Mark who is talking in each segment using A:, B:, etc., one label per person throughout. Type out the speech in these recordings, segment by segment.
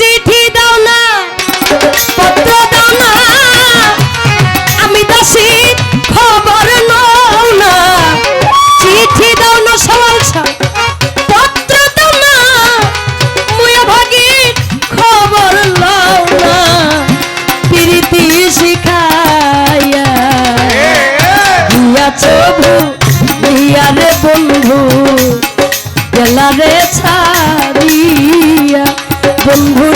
A: চিঠি দাও না, পত্র দাও না। আমি দাসি, খবর নাও না। চিঠি দাও না সওয়াল পত্র দাও না। মুয়া ভাগি, খবর নাও না। প্রীতি শিখাইয়া চবু রে বন্ধু, গেলা রে ছাড়িয়া বন্ধু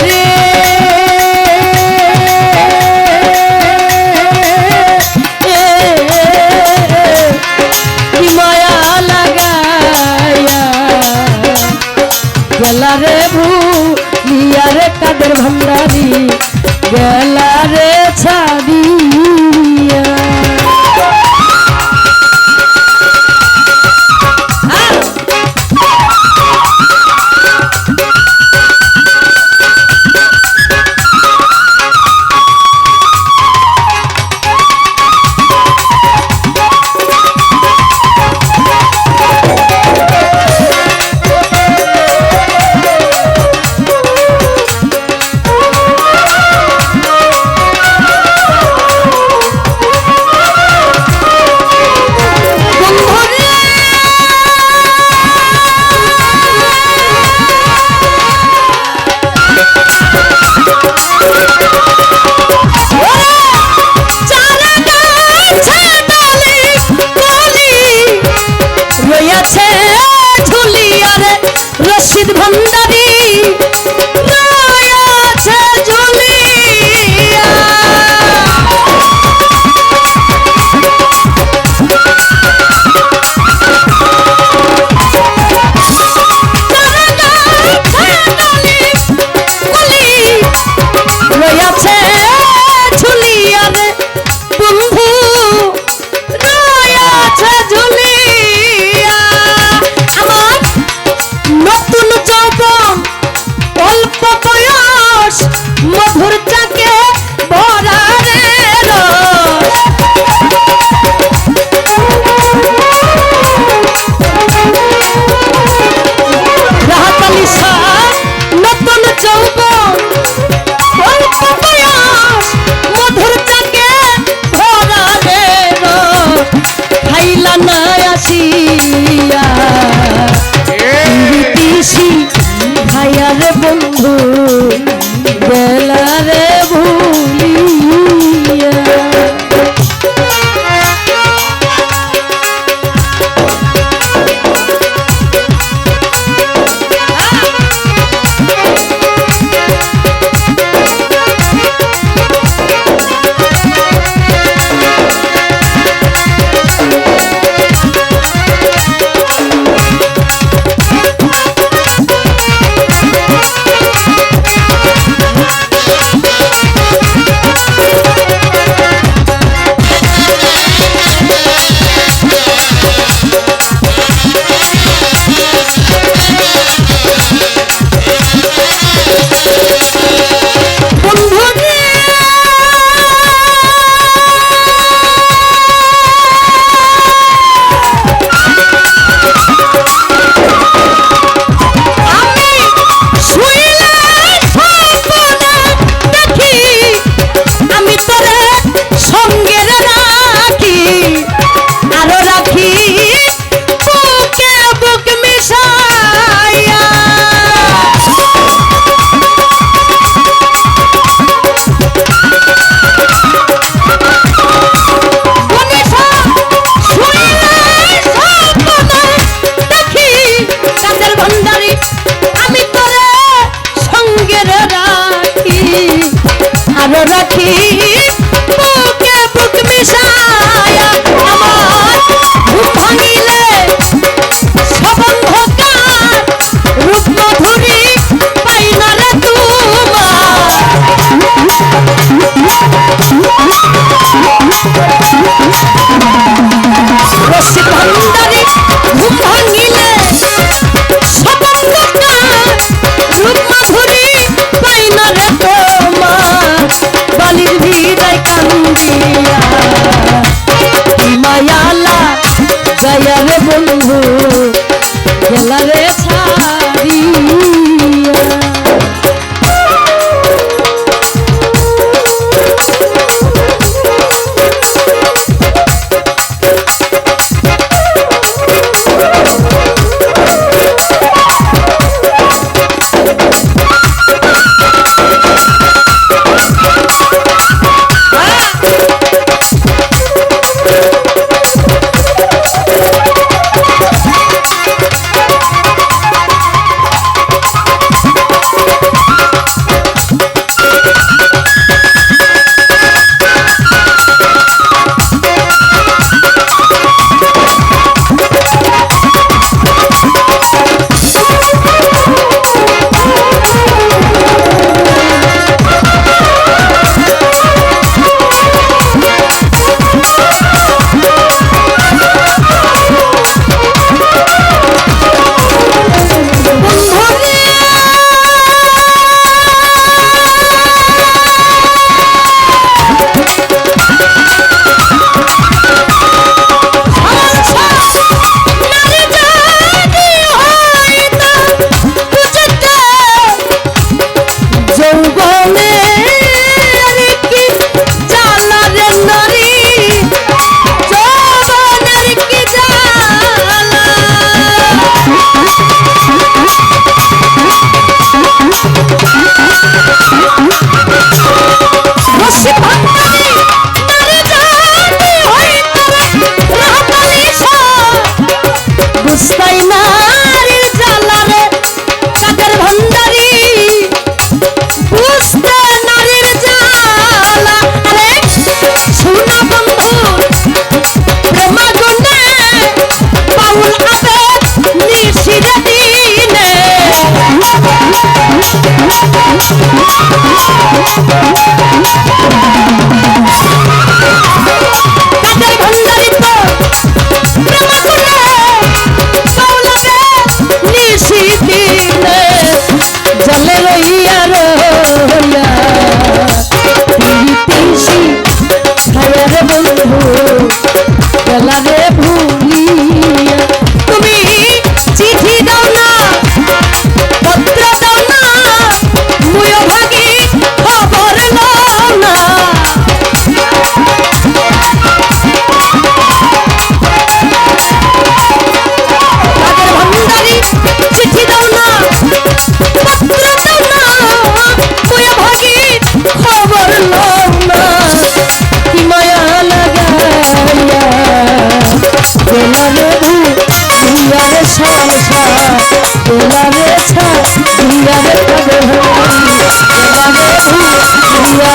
A: মধুর ভালো রাখিস হে